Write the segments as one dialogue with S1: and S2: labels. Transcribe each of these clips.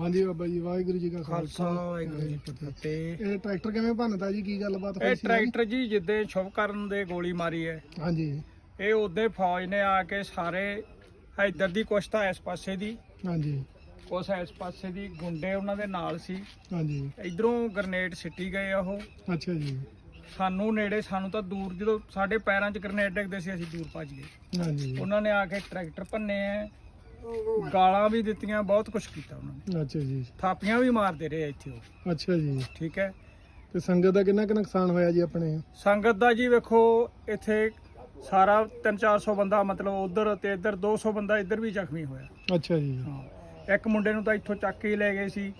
S1: ਹਾਂਜੀ ਬਾਬਾ ਜੀ ਵਾਹਿਗੁਰੂ ਜੀ ਕਾ
S2: ਖਾਲਸਾ। ਵਾਹਿਗੁਰੂ ਜੀ ਕੀ ਫਤਿਹ।
S1: ਇਹ ਟਰੈਕਟਰ ਕਿਵੇਂ ਭੰਨਦਾ ਜੀ ਕੀ ਗੱਲਬਾਤ ਹੋਈ
S2: ਇਹ
S1: ਸੀ?
S2: ਟਰੈਕਟਰ ਜੀ ਜਿੱਦੇ ਸ਼ੁਭਕਰਨ ਦੇ ਗੋਲੀ ਮਾਰੀ ਹੈ।
S1: ਹਾਂਜੀ।
S2: ਇਹ ਉਹਦੇ ਫੌਜ ਨੇ ਆ ਕੇ ਸਾਰੇ ਇੱਧਰ ਦੀ ਕੁਛ ਤਾਂ ਇਸ ਪਾਸੇ ਦੀ
S1: ਹਾਂਜੀ।
S2: ਕੁਛ ਇਸ ਪਾਸੇ ਦੀ ਗੁੰਡੇ ਉਹਨਾਂ ਦੇ ਨਾਲ ਸੀ।
S1: ਹਾਂਜੀ।
S2: ਇਧਰੋਂ ਗ੍ਰਨੇਡ ਸਿੱਟੀ ਗਏ ਆ ਉਹ।
S1: ਅੱਛਾ ਜੀ।
S2: ਸਾਨੂੰ ਨੇੜੇ ਸਾਨੂੰ ਤਾਂ ਦੂਰ ਜਦੋਂ ਸਾਡੇ ਪੈਰਾਂ 'ਚ ਗ੍ਰਨੇਡ ਡਿੱਗਦੇ ਸੀ ਅਸੀਂ ਦੂਰ ਭੱਜ ਗਏ।
S1: ਹਾਂਜੀ।
S2: ਉਹਨਾਂ ਨੇ ਆ ਕੇ ਟਰੈਕਟਰ ਭੰਨੇ ਆ। ਗਾਲਾਂ ਵੀ ਦਿੱਤੀਆਂ ਬਹੁਤ ਕੁਝ ਕੀਤਾ ਉਹਨਾਂ ਨੇ।
S1: ਅੱਛਾ ਜੀ।
S2: ਥਾਪੀਆਂ ਵੀ ਮਾਰਦੇ ਰਹੇ ਇੱਥੇ ਉਹ।
S1: ਅੱਛਾ ਜੀ।
S2: ਠੀਕ ਹੈ?
S1: ਤੇ ਸੰਗਤ ਦਾ ਕਿੰਨਾ ਕੁ ਨੁਕਸਾਨ ਹੋਇਆ ਜੀ ਆਪਣੇ?
S2: ਸੰਗਤ ਦਾ ਜੀ ਵੇਖੋ ਇੱਥੇ ਸਾਰਾ 3-400 ਬੰਦਾ ਮਤਲਬ ਉਧਰ ਤੇ ਇੱਧਰ 200 ਬੰਦਾ ਇੱਧਰ ਵੀ ਜ਼ਖਮੀ ਹੋਇਆ।
S1: ਅੱਛਾ ਜੀ।
S2: ਹਾਂ। ਇੱਕ ਮੁੰਡੇ ਨੂੰ ਤਾਂ ਇੱਥੋਂ ਚੱਕ ਕੇ ਲੈ ਗਏ ਸੀ।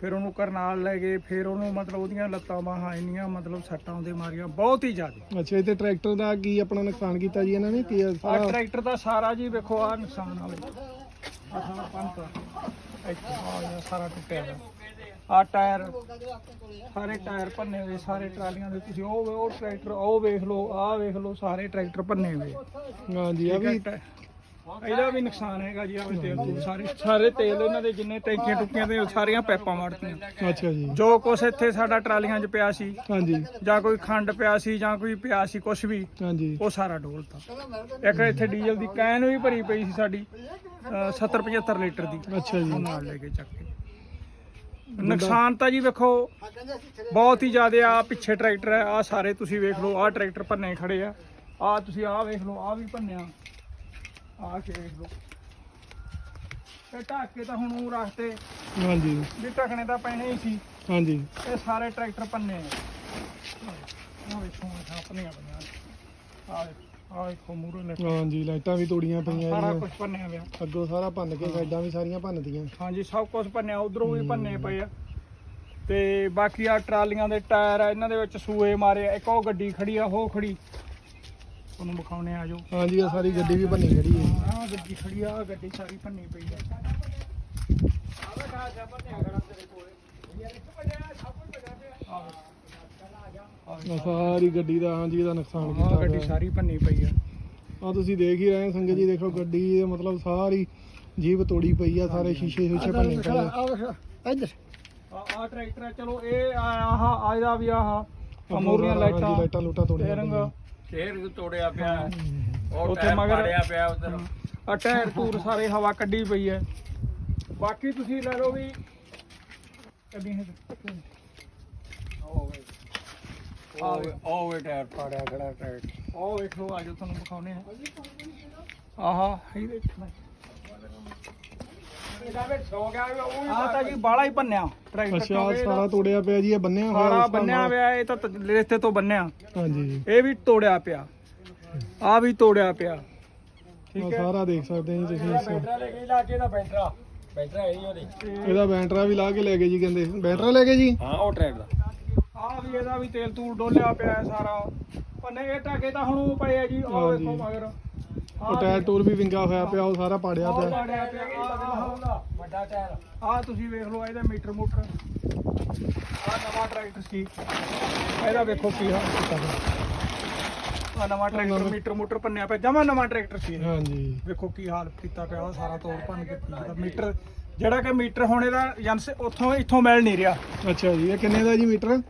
S2: ਫਿਰ ਉਹਨੂੰ ਕਰਨਾਲ ਲੈ ਗਏ ਫਿਰ ਉਹਨੂੰ ਮਤਲਬ ਉਹਦੀਆਂ ਲੱਤਾਂ ਬਾਹਾਂ ਇੰਨੀਆਂ ਮਤਲਬ ਸੱਟਾਂ ਉਹਦੇ ਮਾਰੀਆਂ ਬਹੁਤ ਹੀ ਜ਼ਿਆਦਾ।
S1: ਅੱਛਾ ਤੇ ਟਰੈਕਟਰ ਦਾ ਕੀ ਆਪਣਾ ਨੁਕਸਾਨ ਕੀਤਾ ਜੀ ਇਹਨਾਂ ਨੇ? ਕੀ ਆ
S2: ਟਰੈਕਟਰ ਦਾ ਸਾਰਾ ਜੀ ਵੇਖੋ ਆ ਨੁਕਸਾਨ ਆ ਆ ਸਾਰਾ ਪੰਪ ਇੱਥੇ ਆ ਸਾਰਾ ਟੁੱਟਿਆ ਹੋਇਆ ਆ ਟਾਇਰ ਸਾਰੇ ਟਾਇਰ ਭੰਨੇ ਹੋਏ ਸਾਰੇ ਟਰਾਲੀਆਂ ਦੇ ਤੁਸੀਂ ਉਹ ਉਹ ਟਰੈਕਟਰ ਉਹ ਵੇਖ ਲਓ ਆਹ ਵੇਖ ਲਓ ਸਾਰੇ ਟਰੈਕਟਰ ਭੰਨੇ ਹੋਏ।
S1: ਹਾਂਜੀ ਆ
S2: ਠੀਕ ਹੈ,
S1: ਵੀ
S2: ਟੈ- ਇਹਦਾ ਵੀ ਨੁਕਸਾਨ ਹੈਗਾ ਜੀ ਆਹ ਤੇਲ ਤੂਲ ਸਾਰੇ। ਸਾਰੇ ਤੇਲ ਇਹਨਾਂ ਦੇ ਜਿੰਨੇ ਟੈਂਕੀਆਂ ਟੁੱਕੀਆਂ ਤੇ ਉਹ ਸਾਰੀਆਂ ਪੈਪਾਂ ਮਾਰਤੀਆਂ।
S1: ਅੱਛਾ ਜੀ।
S2: ਜੋ ਕੁਛ ਇੱਥੇ ਸਾਡਾ ਟਰਾਲੀਆਂ 'ਚ ਪਿਆ ਸੀ
S1: ਹਾਂਜੀ।
S2: ਜਾਂ ਕੋਈ ਖੰਡ ਪਿਆ ਸੀ ਜਾਂ ਕੋਈ ਪਿਆ ਸੀ ਕੁਛ ਵੀ
S1: ਹਾਂਜੀ।
S2: ਉਹ ਸਾਰਾ ਡੋਲਤਾ। ਇੱਕ ਇੱਥੇ ਡੀਜ਼ਲ ਦੀ ਕੈਨ ਵੀ ਭਰੀ ਪਈ ਸੀ ਸਾਡੀ। 70 75 ਲੀਟਰ ਦੀ
S1: ਅੱਛਾ ਜੀ।
S2: ਉਹ ਨਾਲ ਲੈ ਕੇ ਚੱਕ ਕੇ। ਨੁਕਸਾਨ ਤਾਂ ਜੀ ਵੇਖੋ ਬਹੁਤ ਹੀ ਜ਼ਿਆਦਾ ਆ ਪਿੱਛੇ ਟਰੈਕਟਰ ਹੈ ਆ ਸਾਰੇ ਤੁਸੀਂ ਵੇਖ ਲਓ ਆ ਟਰੈਕਟਰ ਭੰਨੇ ਖੜੇ ਆ। ਆ ਤੁਸੀਂ ਆ ਵੇਖ ਲਓ ਆ ਵੀ ਭੰਨਿਆ। ਆ ਕੇ ਵੇਖ ਲਓ। ਇਹ ਢੱਕ ਤਾਂ ਹੁਣ ਉਹ ਰੱਖਤੇ
S1: ਹਾਂਜੀ।
S2: ਵੀ ਢੱਕਣੇ ਤਾਂ ਪੈਣੇ ਹੀ ਸੀ।
S1: ਹਾਂਜੀ।
S2: ਇਹ ਸਾਰੇ ਟਰੈਕਟਰ ਭੰਨੇ ਆ। ਆ ਵੇਖੋ ਆਪਣੀਆਂ ਬਣੀਆਂ। ਆ ਆ ਵੇਖੋ ਮੂਰੇ ਨੇ।
S1: ਹਾਂਜੀ ਲਾਈਟਾਂ ਵੀ ਤੋੜੀਆਂ ਪਈਆਂ
S2: ਸਾਰਾ। ਕੁਝ ਭੰਨਿਆ ਪਿਆ
S1: ਅੱਗੋਂ ਸਾਰਾ ਭੰਨ ਕੇ ਸਾਈਡਾਂ ਵੀ ਸਾਰੀਆਂ ਭੰਨਦੀਆਂ
S2: ਹਾਂਜੀ ਸਭ ਕੁਝ ਭੰਨਿਆ ਉਧਰੋਂ ਵੀ ਭੰਨੇ ਪਏ ਆ। ਤੇ ਬਾਕੀ ਆ ਟਰਾਲੀਆਂ ਦੇ ਟਾਇਰ ਆ ਇਹਨਾਂ ਦੇ ਵਿੱਚ ਸੂਏ ਮਾਰੇ ਆ। ਇੱਕ ਉਹ ਗੱਡੀ ਖੜੀ ਆ ਉਹ ਖੜੀ। ਉਹਨੂੰ ਵਿਖਾਉਣੇ ਆ ਜੋ
S1: ਹਾਂਜੀ ਆ ਸਾਰੀ ਗੱਡੀ ਵੀ ਭੰਨੀ ਖੜੀ ਹੈ
S2: ਆਹ ਗੱਡੀ ਖੜੀ ਆ ਆਹ ਗੱਡੀ ਸਾਰੀ ਭੰਨੀ ਪਈ ਆ।
S1: ਆ ਸਾਰੀ ਗੱਡੀ ਦਾ ਹਾਂਜੀ ਇਹਦਾ ਨੁਕਸਾਨ ਕੀਤਾ
S2: ਗੱਡੀ ਸਾਰੀ ਭੰਨੀ ਪਈ ਆ।
S1: ਆ ਤੁਸੀਂ ਦੇਖ ਹੀ ਰਹੇ ਹੋ ਸੰਗਤ ਜੀ ਦੇਖੋ ਗੱਡੀ ਦੇ ਮਤਲਬ ਸਾਰੀ ਜੀਬ ਤੋੜੀ ਪਈ ਆ ਸਾਰੇ ਸ਼ੀਸ਼ੇ ਸ਼ੀਸ਼ੇ ਭੰਨੇ ਖੜੇ ਆ।
S2: ਇੱਧਰ। ਆ ਆ ਟਰੈਕਟਰ ਆ ਚਲੋ ਇਹ ਆ ਆਹ ਆ ਇਹਦਾ ਵੀ ਆਹ ਅਮੂਰੀਆਂ ਲਾਈਟਾਂ
S1: ਲਾਈਟਾਂ ਲੂਟਾਂ ਤੋੜੀਆਂ ਪਈਆਂ।
S3: ਸ਼ੇਰ ਤੋੜਿਆ ਪਿਆ। ਉਹ
S2: ਉੱਥੇ ਮਗਰ-
S3: ਪਿਆ ਉਧਰ।
S2: ਆ ਟਾਇਰ ਟੂਰ ਸਾਰੇ ਹਵਾ ਕੱਢੀ ਪਈ ਹੈ ਬਾਕੀ ਤੁਸੀਂ ਲੈ ਲਓ ਵੀ ਕਦੀ ਹੈ
S3: ਉਹ ਉਹ ਵੇ ਟਾਇਰ ਪਾੜਿਆ ਖੜਾ ਟਾਇਰ।
S2: ਉਹ ਵੇਖ ਲਓ ਆਜੋ ਤੁਹਾਨੂੰ ਦਿਖਾਉਨੇ ਆ ਆਹਾ ਇਹ ਦੇਖਣਾ ਆ ਤਾਂ ਜੀ ਬਾਲਾ ਹੀ ਭੰਨਿਆ। ਟਰੈਕਟਰ
S1: ਅੱਛਾ
S2: ਕਿਉਂਕਿ
S1: ਆਹ
S2: ਇਹਦਾ
S1: ਸਾਰਾ ਤੋੜਿਆ ਪਿਆ ਜੀ ਇਹ ਬੰਨਿਆ ਹੋਇਆ
S2: ਸਾਰਾ
S1: ਉਸ ਹਿਸਾਬ
S2: ਬੰਨਿਆ
S1: ਨਾਲ।
S2: ਪਿਆ ਇਹ ਤਾਂ ਤ- ਰੇਤੇ ਤੋਂ ਬੰਨਿਆ।
S1: ਹਾਂਜੀ।
S2: ਇਹ ਵੀ ਤੋੜਿਆ ਪਿਆ। ਆ ਵੀ ਤੋੜਿਆ ਪਿਆ।
S1: ਆ
S2: ਠੀਕ ਹੈ?
S1: ਸਾਰਾ ਦੇਖ ਸਕਦੇ ਹੋ ਜੀ ਤੁਸੀਂ ਇਸ-
S3: ਲੈ ਕੇ ਲਾ ਕੇ ਦਾ ਬੈਟਰਾ ਬੈਟਰਾ ਹੈ ਹੀ ਉਹਦੇ।
S1: ਇਹਦਾ ਬੈਂਟਰਾ ਵੀ ਲਾ ਕੇ ਲੈ ਗਏ ਜੀ ਕਹਿੰਦੇ। ਬੈਂਟਰਾ ਲੈ ਗਏ ਜੀ?
S3: ਹਾਂ ਉਹ ਟਰੈਕ ਦਾ।
S2: ਆ ਵੀ ਇਹਦਾ ਵੀ ਤੇਲ ਤੂਲ ਡੋਲਿਆ ਪਿਆ ਹੈ ਸਾਰਾ। ਪੰਨੇ ਇਹ ਟਾਕੇ ਤਾਂ ਹੁਣ ਉਹ ਪਏ ਆ ਜੀ ਉਹ
S1: ਹਾਂਜੀ।
S2: ਵੇਖੋ ਮਗਰ।
S1: ਉਹ ਟਾਇਰ ਟੂਰ ਵੀ ਵਿੰਗਾ ਹੋਇਆ ਪਿਆ ਉਹ ਸਾਰਾ ਪਾੜਿਆ
S2: ਆਹ
S1: ਪਿਆ।
S2: ਆਹ
S3: ਵੱਡਾ ਟਾਇਰ।
S2: ਆ ਤੁਸੀਂ ਵੇਖ ਲਓ ਇਹਦਾ ਮੀਟਰ ਮੋਟਰ। ਆ ਨਵਾਂ ਟਰੈਕਟਰ ਸੀ। ਇਹਦਾ ਵੇਖੋ ਕੀ ਹਾਲ ਕੀਤਾ ਆ ਨਵਾਂ ਟਰੈਕਟਰ ਮੀਟਰ ਮੋਟਰ ਭੰਨਿਆ ਪਿਆ ਜਮਾ ਨਵਾਂ ਟਰੈਕਟਰ ਸੀ ਇਹ।
S1: ਹਾਂਜੀ
S2: ਵੇਖੋ ਕੀ ਹਾਲ ਕੀਤਾ ਪਿਆ ਉਹ ਸਾਰਾ ਤੋੜ ਭੰਨ ਕੇ ਕੀਤਾ ਮੀਟਰ ਜਿਹੜਾ ਕਿ ਮੀਟਰ ਹੁਣ ਇਹਦਾ ਏਜੰਸੀ ਉੱਥੋਂ ਇੱਥੋਂ ਮਿਲ ਨਹੀਂ ਰਿਹਾ।
S1: ਅੱਛਾ ਜੀ ਇਹ ਕਿੰਨੇ ਦਾ ਜੀ ਮੀਟਰ?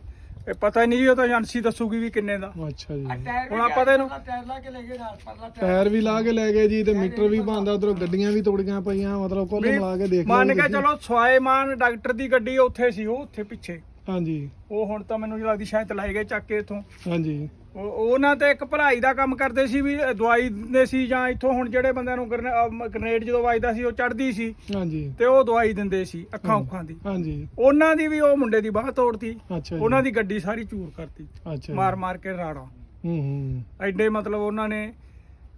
S2: ਇਹ ਪਤਾ ਹੀ ਨਹੀਂ ਜੀ ਉਹ ਤਾਂ ਏਜੰਸੀ ਦੱਸੂਗੀ ਵੀ ਕਿੰਨੇ ਦਾ।
S1: ਅੱਛਾ ਜੀ।
S2: ਹੁਣ ਆਪਾਂ ਤਾਂ ਇਹਨੂੰ
S3: ਟਾਇਰ ਲਾ ਕੇ ਲੈ ਗਏ ਨਾਲ ਪਰਲਾ
S1: ਟਾਇਰ। ਵੀ ਲਾ ਕੇ ਲੈ ਗਏ ਜੀ ਤੇ ਮੀਟਰ ਵੀ ਭਾਂਦਾ ਉਧਰੋਂ ਗੱਡੀਆਂ ਵੀ ਤੋੜੀਆਂ ਪਈਆਂ ਮਤਲਬ ਕੁੱਲ ਮਿਲਾ ਕੇ ਦੇਖ ਲਓ
S2: ਮੰਨ ਕੇ। ਚਲੋ ਸਵਾਏਮਾਨ ਡਾਕਟਰ ਦੀ ਗੱਡੀ ਉੱਥੇ ਸੀ ਉਹ ਉੱਥੇ ਪਿੱਛੇ।
S1: ਹਾਂਜੀ।
S2: ਉਹ ਹੁਣ ਤਾਂ ਮੈਨੂੰ ਲੱਗਦੀ ਸ਼ਾਇਦ ਲਾਏ ਗਏ ਚੱਕ ਕੇ ਇੱਥੋਂ।
S1: ਹਾਂਜੀ।
S2: ਉਹਨਾਂ ਤੇ ਇੱਕ ਭਲਾਈ ਦਾ ਕੰਮ ਕਰਦੇ ਸੀ ਵੀ ਦਵਾਈ ਦਿੰਦੇ ਸੀ ਜਾਂ ਇੱਥੋਂ ਹੁਣ ਜਿਹੜੇ ਬੰਦਿਆਂ ਨੂੰ ਗਰਨੇਡ ਜਦੋਂ ਵੱਜਦਾ ਸੀ ਉਹ ਚੜਦੀ ਸੀ।
S1: ਹਾਂਜੀ।
S2: ਤੇ ਉਹ ਦਵਾਈ ਦਿੰਦੇ ਸੀ ਅੱਖਾਂ ਉੱਖਾਂ ਦੀ।
S1: ਹਾਂਜੀ।
S2: ਉਹਨਾਂ ਦੀ ਵੀ ਉਹ ਮੁੰਡੇ ਦੀ ਬਾਹ ਤੋੜਤੀ। ਉਹਨਾਂ ਦੀ ਗੱਡੀ ਸਾਰੀ ਚੂਰ ਕਰਤੀ। ਮਾਰ ਮਾਰ ਕੇ ਰਾੜਾ
S1: ਹੂੰ ਹੂੰ।
S2: ਐਡੇ ਮਤਲਬ ਉਹਨਾਂ ਨੇ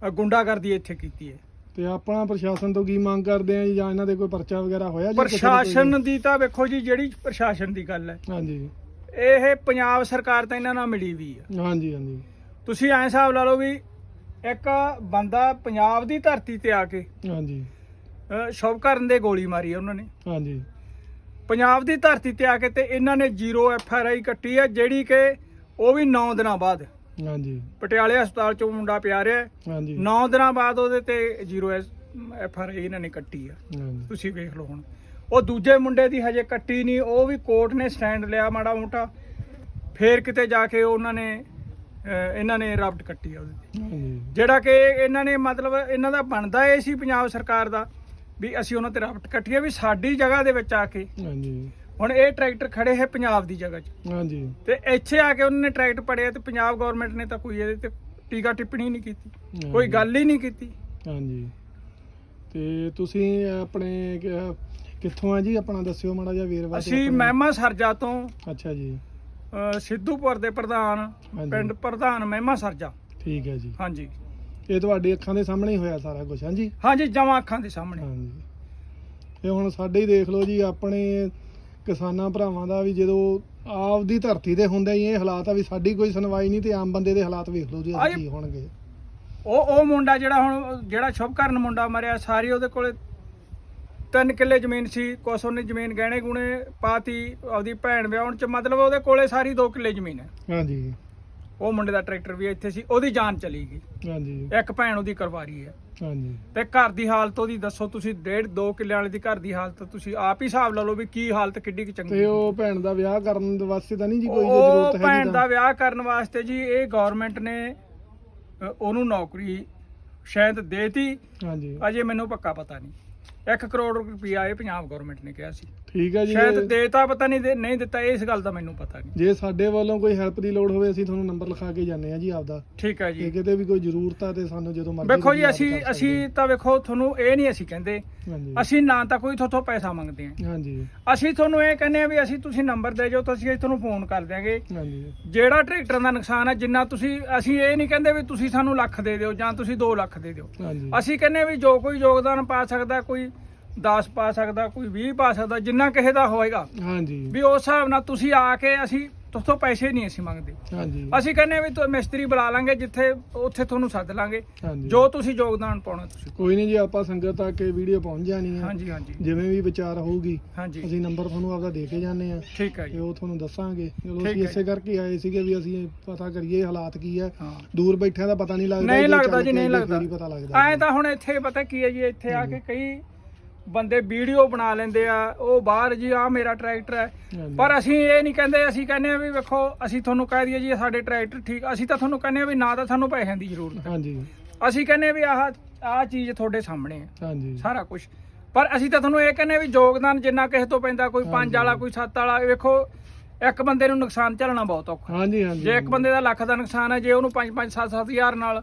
S2: ਅਹ ਗੁੰਡਾਗਰਦੀ ਇੱਥੇ ਕੀਤੀ ਹੈ।
S1: ਤੇ ਆਪਣਾ ਪ੍ਰਸ਼ਾਸਨ ਤੋਂ ਕੀ ਮੰਗ ਕਰਦੇ ਆ ਜੀ ਇਹਨਾਂ ਦੇ ਕੋਈ ਪਰਚਾ ਵਗੈਰਾ ਹੋਇਆ ਜੀ?
S2: ਪ੍ਰਸ਼ਾਸਨ ਦੀ ਤਾਂ ਵੇਖੋ ਜੀ ਜਿਹੜੀ ਪ੍ਰਸ਼ਾਸਨ ਦੀ ਗੱਲ ਹੈ।
S1: ਹਾਂਜੀ।
S2: ਇਹ ਪੰਜਾਬ ਸਰਕਾਰ ਤਾਂ ਇਹਨਾਂ ਨਾਲ ਮਿਲੀ ਵੀ ਆ।
S1: ਹਾਂਜੀ ਹਾਂਜੀ।
S2: ਤੁਸੀਂ ਐਂ ਹਿਸਾਬ ਲਾ ਲਓ ਵੀ ਇੱਕ ਬੰਦਾ ਪੰਜਾਬ ਦੀ ਧਰਤੀ ਤੇ ਆ ਕੇ
S1: ਹਾਂਜੀ।
S2: ਅਹ ਸ਼ੁਭਕਰਨ ਦੇ ਗੋਲੀ ਮਾਰੀ ਆ ਉਹਨਾਂ ਨੇ।
S1: ਹਾਂਜੀ।
S2: ਪੰਜਾਬ ਦੀ ਧਰਤੀ ਤੇ ਆ ਕੇ ਤੇ ਇਹਨਾਂ ਨੇ ਜ਼ੀਰੋ ਐਫ ਆਰ ਆਈ ਕੱਟੀ ਹੈ ਜਿਹੜੀ ਕਿ ਉਹ ਵੀ 9 ਦਿਨਾਂ ਬਾਅਦ।
S1: ਹਾਂਜੀ।
S2: ਪਟਿਆਲੇ ਹਸਪਤਾਲ ਚੋਂ ਮੁੰਡਾ ਪਿਆ ਰਿਹਾ
S1: ਹਾਂਜੀ।
S2: 9 ਦਿਨਾਂ ਬਾਅਦ ਉਹਦੇ ਤੇ ਜ਼ੀਰੋ ਐਫ ਆਰ ਆਈ ਇਹਨਾਂ ਨੇ ਕੱਟੀ ਆ। ਤੁਸੀਂ ਵੇਖ ਲਓ ਹੁਣ। ਉਹ ਦੂਜੇ ਮੁੰਡੇ ਦੀ ਹਜੇ ਕੱਟੀ ਨਹੀਂ ਉਹ ਵੀ ਕੋਰਟ ਨੇ ਸਟੈਂਡ ਲਿਆ ਮਾੜਾ ਮੋਟਾ। ਫੇਰ ਕਿਤੇ ਜਾ ਕੇ ਉਹਨਾਂ ਨੇ ਇਹਨਾਂ ਨੇ ਰਾਬਟ ਕੱਟੀ ਆ ਉਹਦੀ ਜਿਹੜਾ ਕਿ ਇਹਨਾਂ ਨੇ ਮਤਲਬ ਇਹਨਾਂ ਦਾ ਬਣਦਾ ਇਹ ਸੀ ਪੰਜਾਬ ਸਰਕਾਰ ਦਾ ਵੀ ਅਸੀਂ ਉਹਨਾਂ ਤੇ ਰਾਬਟ ਕੱਟੀਏ ਵੀ ਸਾਡੀ ਜਗ੍ਹਾ ਦੇ ਵਿੱਚ ਆ ਕੇ
S1: ਹਾਂਜੀ।
S2: ਹੁਣ ਇਹ ਟਰੈਕਟਰ ਖੜੇ ਹੈ ਪੰਜਾਬ ਦੀ ਜਗ੍ਹਾ 'ਚ।
S1: ਹਾਂਜੀ।
S2: ਤੇ ਇੱਥੇ ਆ ਕੇ ਉਹਨਾਂ ਨੇ ਟਰੈਕਟਰ ਪੜਿਆ ਤੇ ਪੰਜਾਬ ਗਵਰਨਮੈਂਟ ਨੇ ਤਾਂ ਕੋਈ ਇਹਦੇ ਤੇ ਟੀਕਾ ਟਿੱਪਣੀ ਨਹੀਂ ਕੀਤੀ ਕੋਈ ਗੱਲ ਹੀ ਨਹੀਂ ਕੀਤੀ।
S1: ਹਾਂਜੀ। ਤੇ ਤੁਸੀਂ ਆਪਣੇ ਕਿੱਥੋਂ ਆ ਜੀ? ਆਪਣਾ ਦੱਸਿਓ ਮਾੜਾ ਜਿਹਾ ਵੇਰਵਾ ਤੇ
S2: ਅਸੀਂ
S1: ਆਪਣਾ।
S2: ਮਹਿਮਾ ਸਰਜਾ ਤੋਂ।
S1: ਅੱਛਾ ਜੀ।
S2: ਸਿੱਧੂਪੁਰ ਦੇ ਪ੍ਰਧਾਨ
S1: ਹਾਂਜੀ।
S2: ਪਿੰਡ ਪ੍ਰਧਾਨ ਮਹਿਮਾ ਸਰਜਾ।
S1: ਠੀਕ ਹੈ ਜੀ।
S2: ਹਾਂਜੀ।
S1: ਇਹ ਤੁਹਾਡੀ ਅੱਖਾਂ ਦੇ ਸਾਹਮਣੇ ਹੀ ਹੋਇਆ ਸਾਰਾ ਕੁਝ ਹਾਂਜੀ?
S2: ਹਾਂਜੀ ਜਮਾਂ ਅੱਖਾਂ ਦੇ ਸਾਹਮਣੇ।
S1: ਹਾਂਜੀ। ਇਹ ਹੁਣ ਸਾਡੇ ਹੀ ਦੇਖ ਲਓ ਜੀ ਆਪਣੇ ਕਿਸਾਨਾਂ ਭਰਾਵਾਂ ਦਾ ਵੀ ਜਦੋਂ ਆਪਦੀ ਧਰਤੀ ਤੇ ਹੁੰਦਾ ਹੀ ਇਹ ਹਾਲਾਤ ਆ ਵੀ ਸਾਡੀ ਕੋਈ ਸੁਣਵਾਈ ਨਹੀਂ ਤੇ ਆਮ ਬੰਦੇ ਦੇ ਹਾਲਾਤ ਵੇਖ ਲਓ ਜੀ ਅੱਜ
S2: ਆਏ-
S1: ਕੀ ਹੋਣਗੇ।
S2: ਉਹ ਉਹ ਮੁੰਡਾ ਜਿਹੜਾ ਹੁਣ ਜਿਹੜਾ ਸ਼ੁਭਕਰਨ ਮੁੰਡਾ ਮਰਿਆ ਸਾਰੀ ਉਹਦੇ ਕੋਲੇ ਤਿੰਨ ਕਿੱਲੇ ਜ਼ਮੀਨ ਸੀ ਕੁਛ ਉਹਨੇ ਜ਼ਮੀਨ ਗਹਿਣੇ ਗੁਣੇ ਪਾਤੀ ਆਪਦੀ ਭੈਣ ਵਿਆਹਣ ਚ ਮਤਲਬ ਉਹਦੇ ਕੋਲੇ ਸਾਰੀ 2 ਕਿੱਲੇ ਜ਼ਮੀਨ ਹੈ।
S1: ਹਾਂਜੀ।
S2: ਉਹ ਮੁੰਡੇ ਦਾ ਟਰੈਕਟਰ ਵੀ ਇੱਥੇ ਸੀ ਉਹਦੀ ਜਾਨ ਚਲੀ ਗਈ।
S1: ਹਾਂਜੀ।
S2: ਇੱਕ ਭੈਣ ਉਹਦੀ ਕਰਵਾਰੀ ਹੈ।
S1: ਹਾਂਜੀ।
S2: ਤੇ ਘਰ ਦੀ ਹਾਲਤ ਉਹਦੀ ਦੱਸੋ ਤੁਸੀਂ ਡੇਢ 2 ਕਿੱਲਿਆਂ ਵਾਲੀ ਦੀ ਘਰ ਦੀ ਹਾਲਤ ਤੁਸੀਂ ਆਪ ਹੀ ਹਿਸਾਬ ਲਾ ਲਓ ਵੀ ਕੀ ਹਾਲਤ ਕਿੱਡੀ ਕੁ ਚੰਗੀ
S1: ਤੇ ਉਹ ਭੈਣ ਦਾ ਵਿਆਹ ਕਰਨ ਦੇ ਵਾਸਤੇ ਤਾਂ ਨਹੀਂ ਜੀ ਕੋਈ ਜੇ
S2: ਉਹ
S1: ਜ਼ਰੂਰਤ
S2: ਭੈਣ ਦਾ ਵਿਆਹ ਕਰਨ ਵਾਸਤੇ ਜੀ ਇਹ ਗਵਰਨਮੈਂਟ ਨੇ ਉਹਨੂੰ ਨੌਕਰੀ ਸ਼ਾਇਦ ਦੇਤੀ
S1: ਹਾਂਜੀ।
S2: ਅਜੇ ਮੈਨੂੰ ਪੱਕਾ ਪਤਾ ਨਹੀਂ। 1 ਕਰੋੜ ਰੁਪਇਆ ਇਹ ਪੰਜਾਬ ਗਵਰਨਮੈਂਟ ਨੇ ਕਿਹਾ ਸੀ।
S1: ਠੀਕ ਹੈ ਜੀ
S2: ਸ਼ਾਇਦ
S1: ਇਹ-
S2: ਦੇਤਾ ਪਤਾ ਨਹੀਂ ਦੇ- ਨਹੀਂ ਦਿੱਤਾ ਇਸ ਗੱਲ ਦਾ ਮੈਨੂੰ ਪਤਾ ਨਹੀਂ।
S1: ਜੇ ਸਾਡੇ ਵੱਲੋਂ ਕੋਈ ਹੈਲਪ ਦੀ ਲੋੜ ਹੋਵੇ ਅਸੀਂ ਤੁਹਾਨੂੰ ਨੰਬਰ ਲਿਖਾ ਕੇ ਜਾਂਦੇ ਆ ਜੀ ਆਪਦਾ।
S2: ਠੀਕ ਹੈ
S1: ਜੇ। ਕਿਤੇ ਵੀ ਕੋਈ ਜ਼ਰੂਰਤ ਆ ਤੇ ਸਾਨੂੰ ਜਦੋਂ ਮਰਜ਼ੀ
S2: ਵੇਖੋ ਜੀ ਅਸੀਂ ਅਸੀਂ ਤਾਂ ਵੇਖੋ ਤੁਹਾਨੂੰ ਇਹ ਨਹੀਂ ਅਸੀਂ ਕਹਿੰਦੇ।
S1: ਹੋ। ਹਾਂਜੀ।
S2: ਅਸੀਂ ਨਾ ਤਾਂ ਕੋਈ ਤੁਹਾਡੇ ਪੈਸਾ ਮੰਗਦੇ ਹਾਂ।
S1: ਹਾਂਜੀ।
S2: ਅਸੀਂ ਤੁਹਾਨੂੰ ਇਹ ਕਹਿੰਦੇ ਆ ਵੀ ਅਸੀਂ ਤੁਸੀਂ ਨੰਬਰ ਦੇ ਜਾਓ ਤਾਂ ਅਸੀਂ ਤੁਹਾਨੂੰ ਫੋਨ ਕਰ ਦਿਆਂਗੇ।
S1: ਹਾਂਜੀ।
S2: ਜਿਹੜਾ ਟਰੈਕਟਰਾਂ ਦਾ ਨੁਕਸਾਨ ਹੈ ਜਿੰਨਾ ਤੁਸੀਂ ਅਸੀਂ ਇਹ ਨਹੀਂ ਕਹਿੰਦੇ ਵੀ ਤੁਸੀਂ ਸਾਨੂੰ ਲੱਖ ਦੇ ਦਿਓ ਜਾਂ ਤੁਸੀਂ 2 ਲੱਖ ਦੇ ਦਿਓ।
S1: ਹਾਂਜੀ।
S2: ਅਸੀਂ ਕਹਿੰਦੇ ਵੀ ਜੋ ਕੋਈ ਯੋਗਦਾਨ ਪਾ ਸਕਦਾ ਕੋਈ 10 ਪਾ ਸਕਦਾ ਕੋਈ 20 ਪਾ ਸਕਦਾ ਜਿੰਨਾ ਕਿਸੇ ਦਾ ਹੋਏਗਾ।
S1: ਹਾਂਜੀ।
S2: ਵੀ ਉਸ ਹਿਸਾਬ ਨਾਲ ਤੁਸੀਂ ਆ ਕੇ ਅਸੀਂ ਤੁਹਾਤੋਂ ਪੈਸੇ ਨਹੀਂ ਅਸੀਂ ਮੰਗਦੇ।
S1: ਹਾਂਜੀ।
S2: ਅਸੀਂ ਕਹਿੰਦੇ ਵੀ ਤੂੰ ਮਿਸਤਰੀ ਬੁਲਾ ਲਾਂਗੇ ਜਿੱਥੇ ਉੱਥੇ ਤੁਹਾਨੂੰ ਸੱਦ ਲਾਂਗੇ।
S1: ਹਾਂਜੀ।
S2: ਜੋ ਤੁਸੀਂ ਯੋਗਦਾਨ ਪਾਉਣਾ ਤੁਸੀਂ।
S1: ਕੋਈ ਨਹੀਂ ਜੀ ਆਪਾਂ ਸੰਗਤ ਤੱਕ ਇਹ ਵੀਡੀਓ ਪਹੁੰਚ ਜਾਣੀ ਹੈ
S2: ਹਾਂਜੀ ਹਾਂਜੀ।
S1: ਜਿਵੇਂ ਵੀ ਵਿਚਾਰ ਹੋਊਗੀ
S2: ਹਾਂਜੀ।
S1: ਅਸੀਂ ਨੰਬਰ ਤੁਹਾਨੂੰ ਆਪਦਾ ਦੇ ਕੇ ਜਾਂਦੇ ਆ।
S2: ਠੀਕ ਹੈ
S1: ਤੇ
S2: ਜੀ
S1: ਉਹ ਤੁਹਾਨੂੰ ਦੱਸਾਂਗੇ। ਚਲੋ ਅਸੀਂ ਇਸੇ ਕਰਕੇ ਆਏ ਸੀਗੇ ਵੀ ਅਸੀਂ ਪਤਾ ਕਰੀਏ ਹਾਲਾਤ ਕੀ ਹੈ
S2: ਹਾਂ।
S1: ਦੂਰ ਬੈਠਿਆਂ ਦਾ ਪਤਾ ਨਹੀਂ ਲੱਗਦਾ
S2: ਨਹੀਂ
S1: ਜੇ
S2: ਲੱਗਦਾ ਜੀ, ਨਹੀਂ
S1: ਪਏ
S2: ਲੱਗਦਾ।
S1: ਫਿਰ ਹੀ ਪਤਾ ਲੱਗਦਾ
S2: ਐ ਤਾਂ ਹੁਣ ਇੱਥੇ ਪਤਾ ਕੀ ਹੈ ਜੀ ਇੱਥੇ ਆ ਕੇ ਕਈ ਬੰਦੇ ਵੀਡੀਓ ਬਣਾ ਲੈਂਦੇ ਆ ਉਹ ਬਾਹਰ ਜੀ ਆ ਮੇਰਾ ਟਰੈਕਟਰ ਹੈ। ਪਰ ਅਸੀਂ ਇਹ ਨਹੀਂ ਕਹਿੰਦੇ ਅਸੀਂ ਕਹਿੰਦੇ ਆ ਵੀ ਵੇਖੋ ਅਸੀਂ ਤੁਹਾਨੂੰ ਕਹਿ ਦਈਏ ਜੀ ਸਾਡੇ ਟਰੈਕਟਰ ਠੀਕ ਅਸੀਂ ਤਾਂ ਤੁਹਾਨੂੰ ਕਹਿੰਦੇ ਆ ਵੀ ਨਾ ਤਾਂ ਸਾਨੂੰ ਪੈਸਿਆਂ ਦੀ ਜ਼ਰੂਰਤ ਹੈ।
S1: ਹਾਂਜੀ।
S2: ਅਸੀਂ ਕਹਿੰਦੇ ਆ ਵੀ ਆਹ ਆਹ ਚੀਜ਼ ਤੁਹਾਡੇ ਸਾਹਮਣੇ ਹੈ।
S1: ਹਾਂਜੀ।
S2: ਸਾਰਾ ਕੁਝ ਪਰ ਅਸੀਂ ਤਾਂ ਤੁਹਾਨੂੰ ਇਹ ਕਹਿੰਦੇ ਆ ਵੀ ਯੋਗਦਾਨ ਜਿੰਨਾ ਕਿਸੇ ਤੋਂ ਪੈਂਦਾ ਕੋਈ 5
S1: ਹਾਂਜੀ।
S2: ਵਾਲਾ ਕੋਈ 7 ਵਾਲਾ ਵੇਖੋ ਇੱਕ ਬੰਦੇ ਨੂੰ ਨੁਕਸਾਨ ਝੱਲਣਾ ਬਹੁਤ ਔਖਾ।
S1: ਹਾਂਜੀ ਹਾਂਜੀ।
S2: ਜੇ ਇੱਕ ਬੰਦੇ ਦਾ ਲੱਖ ਦਾ ਨੁਕਸਾਨ ਹੈ ਜੇ ਉਹਨੂੰ 5 5 7 7 ਹਜ਼ਾਰ ਨਾਲ ਅਹ,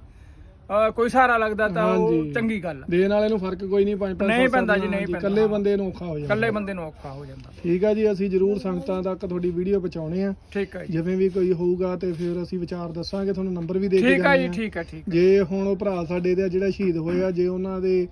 S2: ਕੋਈ ਸਹਾਰਾ ਲੱਗਦਾ ਤਾਂ ਉਹ। ਚੰਗੀ ਗੱਲ
S1: ਦੇਣ ਵਾਲੇ ਨੂੰ ਫ਼ਰਕ ਕੋਈ ਨਹੀਂ ਪੰਜ ਪੰਜ
S2: ਨਹੀਂ ਪੈਂਦਾ ਜੀ, ਨਹੀਂ ਪੈਂਦਾ।
S1: ਇਕੱਲੇ ਬੰਦੇ ਨੂੰ ਔਖਾ ਹੋ ਜਾਂਦਾ।
S2: ਇਕੱਲੇ ਬੰਦੇ ਨੂੰ ਔਖਾ ਹੋ ਜਾਂਦਾ।
S1: ਠੀਕ ਆ ਜੀ ਅਸੀਂ ਜਰੂਰ ਸੰਗਤਾਂ ਤੱਕ ਤੁਹਾਡੀ ਵੀਡੀਓ ਪਹੁੰਚਾਉਣੇ ਆ।
S2: ਠੀਕ ਹੈ ਜੀ।
S1: ਜਿਵੇਂ ਵੀ ਕੋਈ ਹੋਊਗਾ ਤੇ ਫਿਰ ਅਸੀਂ ਵਿਚਾਰ ਦੱਸਾਂਗੇ ਤੁਹਾਨੂੰ ਨੰਬਰ ਵੀ ਦੇ ਕੇ
S2: ਠੀਕ ਹੈ ਜੀ
S1: ਜਾਂਦੇ ਆ।
S2: ਠੀਕ ਠੀਕ
S1: ਜੇ ਹੁਣ ਉਹ ਭਰਾ ਸਾਡੇ ਦੇ ਆ ਜਿਹੜਾ ਸ਼ਹੀਦ ਹੋਇਆ ਜੇ ਉਹਨਾਂ ਦੇ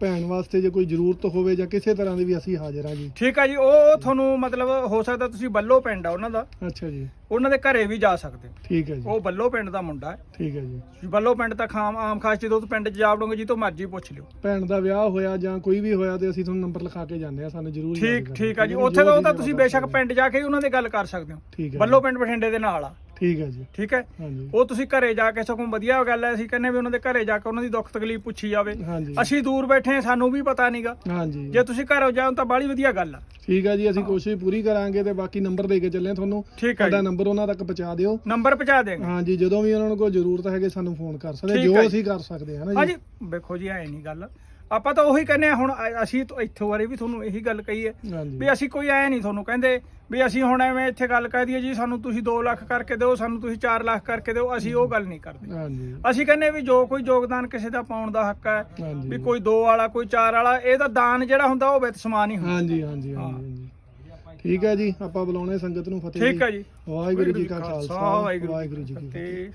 S1: ਭੈਣ ਵਾਸਤੇ ਜੇ ਕੋਈ ਜ਼ਰੂਰਤ ਹੋਵੇ ਜਾਂ ਕਿਸੇ ਤਰ੍ਹਾਂ ਦੀ ਵੀ ਅਸੀਂ ਹਾਜ਼ਰ ਆ ਜੀ।
S2: ਠੀਕ ਹੈ ਜੀ ਉਹ ਤੁਹਾਨੂੰ ਮਤਲਬ ਹੋ ਸਕਦਾ ਤੁਸੀਂ ਬੱਲੋ ਪਿੰਡ ਆ ਉਹਨਾਂ ਦਾ।
S1: ਅੱਛਾ ਜੀ।
S2: ਉਹਨਾਂ ਦੇ ਘਰੇ ਵੀ ਜਾ ਸਕਦੇ। ਹੋ
S1: ਠੀਕ ਹੈ ਜੀ।
S2: ਉਹ ਬੱਲੋ ਪਿੰਡ ਦਾ ਮੁੰਡਾ ਹੈ।
S1: ਠੀਕ ਹੈ ਜੀ।
S2: ਤੁਸੀਂ ਬੱਲੋ ਪਿੰਡ ਤਾਂ ਖਾਮ ਆਮ ਖਾਸ ਜਦੋਂ ਤੁਸੀਂ ਪਿੰਡ 'ਚ ਜਾ ਵੜੋਗੇ ਜੀ ਤੋਂ ਮਰਜ਼ੀ ਪੁੱਛ ਲਿਓ।
S1: ਭੈਣ ਦਾ ਵਿਆਹ ਹੋਇਆ ਜਾਂ ਕੋਈ ਵੀ ਹੋਇਆ ਤੇ ਅਸੀਂ ਤੁਹਾਨੂੰ ਨੰਬਰ ਲਿਖਾ ਕੇ ਜਾਂਦੇ ਆ ਸਾਨੂੰ ਜ਼ਰੂਰ ਯਾਦ
S2: ਠੀਕ
S1: ਕਰਨਾ।
S2: ਠੀਕ ਹੈ ਜੀ ਉੱਥੇ ਤਾਂ ਉਹ ਤਾਂ
S1: ਵੀ
S2: ਤੁਸੀਂ ਬੇਸ਼ੱਕ। ਪਿੰਡ ਜਾ ਕੇ ਹੀ ਉਹਨਾਂ ਦੇ ਗੱਲ ਕਰ ਸਕਦੇ ਹੋ।
S1: ਠੀਕ ਹੈ
S2: ਬੱਲੋ ਪਿੰਡ ਬਠਿੰਡੇ ਦੇ ਨਾਲ ਆ।
S1: ਠੀਕ ਹੈ ਜੀ।
S2: ਠੀਕ ਹੈ?
S1: ਹਾਂਜੀ।
S2: ਉਹ ਤੁਸੀਂ ਘਰੇ ਜਾ ਕੇ ਸਗੋਂ ਵਧੀਆ ਗੱਲ ਹੈ ਅਸੀਂ ਕਹਿੰਦੇ ਵੀ ਉਹਨਾਂ ਦੇ ਘਰੇ ਜਾ ਕੇ ਉਹਨਾਂ ਦੀ ਦੁੱਖ ਤਕਲੀਫ ਪੁੱਛੀ ਜਾਵੇ।
S1: ਹਾਂਜੀ।
S2: ਅਸੀਂ ਦੂਰ ਬੈਠੇ ਹਾਂ ਸਾਨੂੰ ਵੀ ਪਤਾ ਨਹੀਂਗਾ
S1: ਹਾਂਜੀ।
S2: ਜੇ ਤੁਸੀਂ ਘਰੋਂ ਜਾਓ ਤਾਂ ਬਾਹਲੀ ਵਧੀਆ ਗੱਲ ਆ।
S1: ਠੀਕ ਹੈ ਜੀ ਅਸੀਂ ਕੋਸ਼ਿਸ਼ ਪੂਰੀ ਕਰਾਂਗੇ ਤੇ ਬਾਕੀ ਨੰਬਰ ਦੇ ਕੇ ਚੱਲੇ ਤੁਹਾਨੂੰ।
S2: ਠੀਕ ਹੈ ਜੀ।
S1: ਨੰਬਰ ਉਹਨਾਂ ਤੱਕ ਪਹੁੰਚਾ ਦਿਓ।
S2: ਨੰਬਰ ਪਹੁੰਚਾ ਦੇਂਗੇ
S1: ਹਾਂਜੀ ਜਦੋਂ ਵੀ ਉਹਨਾਂ ਨੂੰ ਕੋਈ ਜ਼ਰੂਰਤ ਹੈਗੇ ਸਾਨੂੰ ਫੋਨ ਕਰ ਸਕਦੇ
S2: ਠੀਕ
S1: ਜੋ
S2: ਹੈ ਜੀ।
S1: ਅਸੀਂ ਕਰ ਸਕਦੇ ਹਾਂ ਨਾ
S2: ਹਾਂਜੀ ਵੇਖੋ ਜੀ ਐ ਨਹੀਂ ਗੱਲ। ਆਪਾਂ ਤਾਂ ਉਹੀ ਕਹਿੰਦੇ ਆ ਹੁਣ ਅ- ਅਸੀਂ ਤਾਂ ਇੱਥੋਂ ਬਾਰੇ ਵੀ ਤੁਹਾਨੂੰ ਇਹੀ ਗੱਲ ਕਹੀ ਹੈ
S1: ਹਾਂਜੀ।
S2: ਵੀ ਅਸੀਂ ਕੋਈ ਐ ਨਹੀਂ ਤੁਹਾਨੂੰ ਕਹਿੰਦੇ ਵੀ ਅਸੀਂ ਹੁਣ ਐਵੇਂ ਇੱਥੇ ਗੱਲ ਕਹਿ ਦਈਏ ਜੀ ਸਾਨੂੰ ਤੁਸੀਂ 2 ਲੱਖ ਕਰਕੇ ਦਿਓ ਸਾਨੂੰ ਤੁਸੀਂ 4 ਲੱਖ ਕਰਕੇ ਦਿਓ ਅਸੀਂ ਉਹ ਗੱਲ ਨਹੀਂ ਕਰਦੇ।
S1: ਹਾਂਜੀ।
S2: ਅਸੀਂ ਕਹਿੰਦੇ ਵੀ ਜੋ ਕੋਈ ਯੋਗਦਾਨ ਕਿਸੇ ਦਾ ਪਾਉਣ ਦਾ ਹੱਕ ਹੈ
S1: ਹਾਂਜੀ।
S2: ਵੀ ਕੋਈ 2 ਵਾਲਾ ਕੋਈ 4 ਵਾਲਾ ਇਹ ਤਾਂ ਦਾਨ ਜਿਹੜਾ ਹੁੰਦਾ ਉਹ ਵਿੱਚ ਸਮਾਨ ਹੀ ਹੁੰਦਾ।
S1: ਹਾਂਜੀ ਹਾਂਜੀ ਹਾਂਜੀ ਠੀਕ ਹੈ ਜੀ ਆਪਾਂ ਬੁਲਾਉਣੇ ਸੰਗਤ ਨੂੰ ਫਤਿਹ
S2: ਠੀਕ ਹੈ ਜੀ।
S1: ਵਾਹਿਗੁਰੂ ਜੀ ਕਾ ਖਾਲਸਾ ਵਾਹਿਗੁਰੂ ਜੀ ਕੀ
S2: ਫਤਿਹ।